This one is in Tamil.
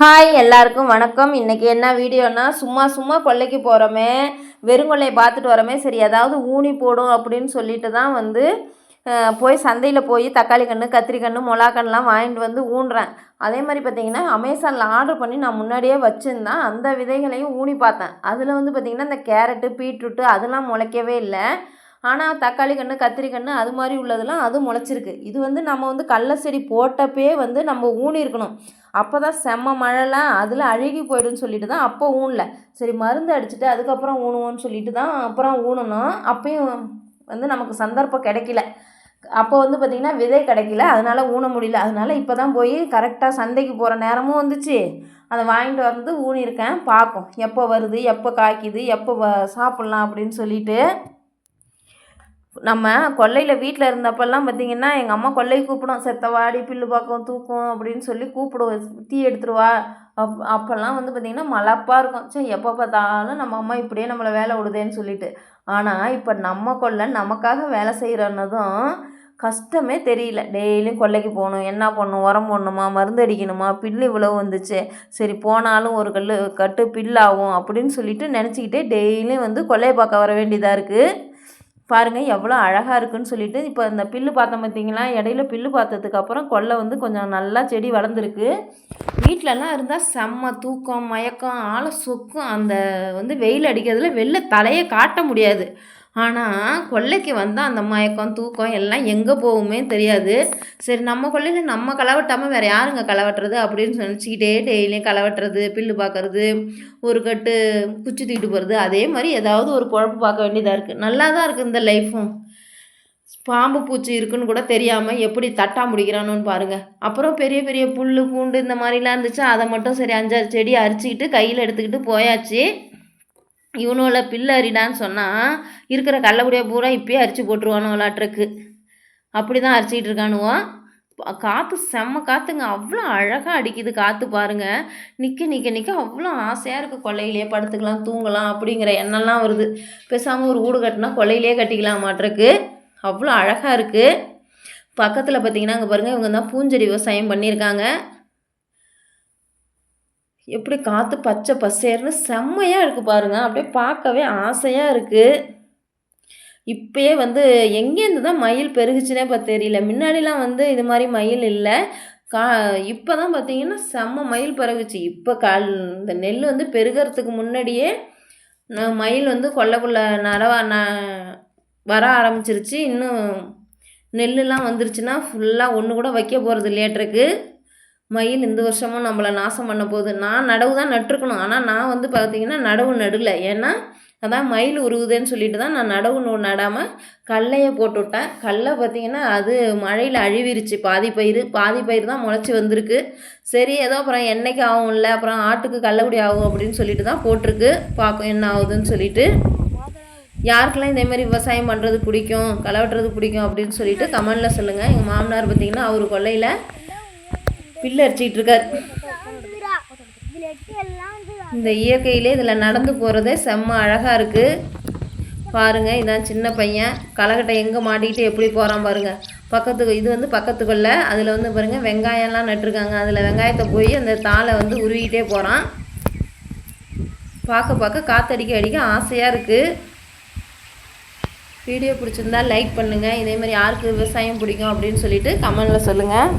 ஹாய் எல்லாருக்கும் வணக்கம். இன்றைக்கி என்ன வீடியோனா சும்மா சும்மா கொல்லைக்கு போகிறோமே வெறுங்கொல்லையை பார்த்துட்டு வரோமே சரி ஏதாவது ஊனி போடும் அப்படின்னு சொல்லிட்டு தான் வந்து போய் சந்தையில் போய் தக்காளி கன்று கத்திரி கன்று வாங்கிட்டு வந்து ஊன்றேன். அதே மாதிரி பார்த்திங்கன்னா அமேசானில் ஆர்டர் பண்ணி நான் முன்னாடியே வச்சுருந்தேன் அந்த விதைகளையும் ஊனி பார்த்தேன். அதில் வந்து பார்த்திங்கன்னா இந்த கேரட்டு பீட்ரூட்டு அதெல்லாம் முளைக்கவே இல்லை. ஆனால் தக்காளி கன்று கத்திரி கன்று அது மாதிரி உள்ளதெல்லாம் அது முளைச்சிருக்கு. இது வந்து நம்ம வந்து கடல செடி போட்டப்பே வந்து நம்ம ஊனி இருக்கணும். அப்போ தான் செம்ம மழைலாம் அதில் அழுகி போயிடும்னு சொல்லிட்டு தான் அப்போ ஊனல. சரி மருந்து அடிச்சுட்டு அதுக்கப்புறம் ஊனுவோன்னு சொல்லிட்டு தான் அப்புறம் ஊனணும் அப்பயும் வந்து நமக்கு சந்தர்ப்பம் கிடைக்கல. அப்போ வந்து பார்த்திங்கன்னா விதை கிடைக்கல. அதனால் ஊன முடியல. அதனால் இப்போ தான் போய் கரெக்டாக சந்தைக்கு போகிற நேரமும் வந்துச்சு. அதை வாங்கிட்டு வந்து ஊனியிருக்கேன். பார்க்கும் எப்போ வருது? எப்போ காய்க்குது? எப்போ வ சாப்பிட்லாம் அப்படின்னு சொல்லிட்டு நம்ம கொல்லையில் வீட்டில் இருந்தப்பெல்லாம் பார்த்தீங்கன்னா எங்கள் அம்மா கொல்லை கூப்பிடும். செத்தவாடி பில்லு பார்க்கும் தூக்கும் அப்படின்னு சொல்லி கூப்பிடுவோம் தீ எடுத்துருவா. அப் அப்போல்லாம் வந்து பார்த்திங்கன்னா மலப்பாக இருக்கும். சரி எப்போ பார்த்தாலும் நம்ம அம்மா இப்படியே நம்மளை வேலை விடுதேன்னு சொல்லிட்டு. ஆனால் இப்போ நம்ம கொல்லை நமக்காக வேலை செய்கிறன்னதும் கஷ்டமே தெரியல. டெய்லியும் கொல்லைக்கு போகணும். என்ன பண்ணணும்? உரம் போடணுமா? மருந்து அடிக்கணுமா? பில்லு இவ்வளோ வந்துச்சு. சரி போனாலும் ஒரு கல் கட்டு பில்லாகும் அப்படின்னு சொல்லிட்டு நினச்சிக்கிட்டே டெய்லியும் வந்து கொல்லையை பார்க்க வர வேண்டியதாக இருக்குது பாருங்கள் எவ்வளோ அழகாக இருக்குன்னு சொல்லிட்டு இப்போ இந்த பில்லு பார்த்தோம் பார்த்தீங்களா? இடையில பில்லு பார்த்ததுக்கப்புறம் கொல்லை வந்து கொஞ்சம் நல்லா செடி வளர்ந்துருக்கு. வீட்டிலலாம் இருந்தால் செம்ம தூக்கம் மயக்கம் ஆளை சொக்கும். அந்த வந்து வெயில் அடிக்கிறதுல வெளில தலையை காட்ட முடியாது. ஆனால் கொல்லைக்கு வந்தால் அந்த மயக்கம் தூக்கம் எல்லாம் எங்கே போகுமே தெரியாது. சரி நம்ம கொல்லையில் நம்ம களவட்டாமல் வேறு யாருங்க களவட்டுறது அப்படின்னு நினச்சிக்கிட்டே டெய்லியும் களவட்டுறது பில்லு பார்க்கறது ஒரு கட்டு குச்சி தூக்கிட்டு போகிறது அதே மாதிரி ஏதாவது ஒரு குழப்பு பார்க்க வேண்டியதாக இருக்குது நல்லா தான் இருக்குது இந்த லைஃப்பும் பாம்பு பூச்சி இருக்குன்னு கூட தெரியாமல் எப்படி தட்டா முடிக்கிறானோன்னு பாருங்கள் அப்புறம் பெரிய பெரிய புல் பூண்டு இந்த மாதிரிலாம் இருந்துச்சு அதை மட்டும் சரி அஞ்சாறு செடி அரிச்சிக்கிட்டு கையில் எடுத்துக்கிட்டு போயாச்சு. இவனோல பில்லு அரிடான்னு சொன்னால் இருக்கிற கள்ளக்குடியை பூரா இப்பயே அரிச்சு போட்டுருவானோ விளாட்ருக்கு அப்படி தான் அரிச்சிக்கிட்டு இருக்கானுவோம் காற்று செம்ம காற்றுங்க அவ்வளோ அழகாக அடிக்குது காற்று பாருங்கள் நிற்க நிற்க நிற்க அவ்வளோ ஆசையாக இருக்குது கொல்லையிலே படுத்துக்கலாம் தூங்கலாம் அப்படிங்கிற எண்ணம்லாம் வருது. பேசாமல் ஒரு வீடு கட்டினா கொல்லையிலே கட்டிக்கலாம் மாட்டிருக்கு அவ்வளோ அழகாக இருக்குது பக்கத்தில் பார்த்தீங்கன்னா அங்கே பாருங்கள் இவங்க தான் பூஞ்செடி விவசாயம் பண்ணியிருக்காங்க. எப்படி காற்று பச்சை பசேர்னு செம்மையாக இருக்குது பாருங்கள் அப்படியே பார்க்கவே ஆசையாக இருக்குது இப்போயே வந்து எங்கேருந்து தான் மயில் பெருகுச்சுனே இப்போ தெரியல. முன்னாடிலாம் வந்து இது மாதிரி மயில் இல்லை. கா இப்போ தான் பார்த்தீங்கன்னா செம்ம மயில் பெருகுச்சு இப்போ கால் இந்த நெல் வந்து பெருகிறதுக்கு முன்னாடியே நான் மயில் வந்து கொள்ளக்குள்ள நடவா ந வர ஆரம்பிச்சிருச்சு. இன்னும் நெல்லுலாம் வந்துருச்சுன்னா ஃபுல்லாக ஒன்று கூட வைக்க போகிறது லேட்டருக்கு மயில் இந்த வருஷமும் நம்மளை நாசம் பண்ண போகுது. நான் நடவு தான் நட்டிருக்கணும். ஆனால் நான் வந்து பார்த்தீங்கன்னா நடவு நடல. ஏன்னா அதான் மயில் உருவுதுன்னு சொல்லிட்டு தான் நான் நடவு நடாமல் கடலையை போட்டு விட்டேன். கடலை பார்த்தீங்கன்னா அது மழையில் அழுவிருச்சு. பாதி பயிர் பாதி பயிர் தான் முளைச்சி வந்திருக்கு. சரி ஏதோ அப்புறம் எண்ணெய்க்கு ஆகும்ல அப்புறம் ஆட்டுக்கு கள்ளக்குடி ஆகும் அப்படின்னு சொல்லிட்டு தான் போட்டிருக்கு. பார்க்கும் என்ன ஆகுதுன்னு சொல்லிட்டு. யாருக்கெல்லாம் இதேமாரி விவசாயம் பண்ணுறது பிடிக்கும் களை வெட்டுறது பிடிக்கும் அப்படின்னு சொல்லிட்டு கமெண்டில் சொல்லுங்கள் எங்கள் மாமனார் பார்த்திங்கன்னா அவர் கொல்லையில் பில்லு அரிச்சிட்டு இருக்கார் இந்த இயற்கையிலே இதில் நடந்து போகிறதே செம்ம அழகாக இருக்குது பாருங்கள் இதான் சின்ன பையன். களைக்கட்டை எங்கே மாட்டிக்கிட்டு எப்படி போகிறான் பாருங்கள் பக்கத்துக்கு இது வந்து பக்கத்துக்குள்ள அதில் வந்து பாருங்கள் வெங்காயம்லாம் நட்டுருக்காங்க. அதில் வெங்காயத்தை போய் அந்த தாளை வந்து உருவிக்கிட்டே போகிறான் பார்க்க பார்க்க காற்றடிக்க அடிக்க ஆசையாக இருக்குது வீடியோ பிடிச்சிருந்தா லைக் பண்ணுங்கள் இதே மாதிரி யாருக்கு விவசாயம் பிடிக்கும் அப்படின்னு சொல்லிட்டு கமெண்டில் சொல்லுங்கள்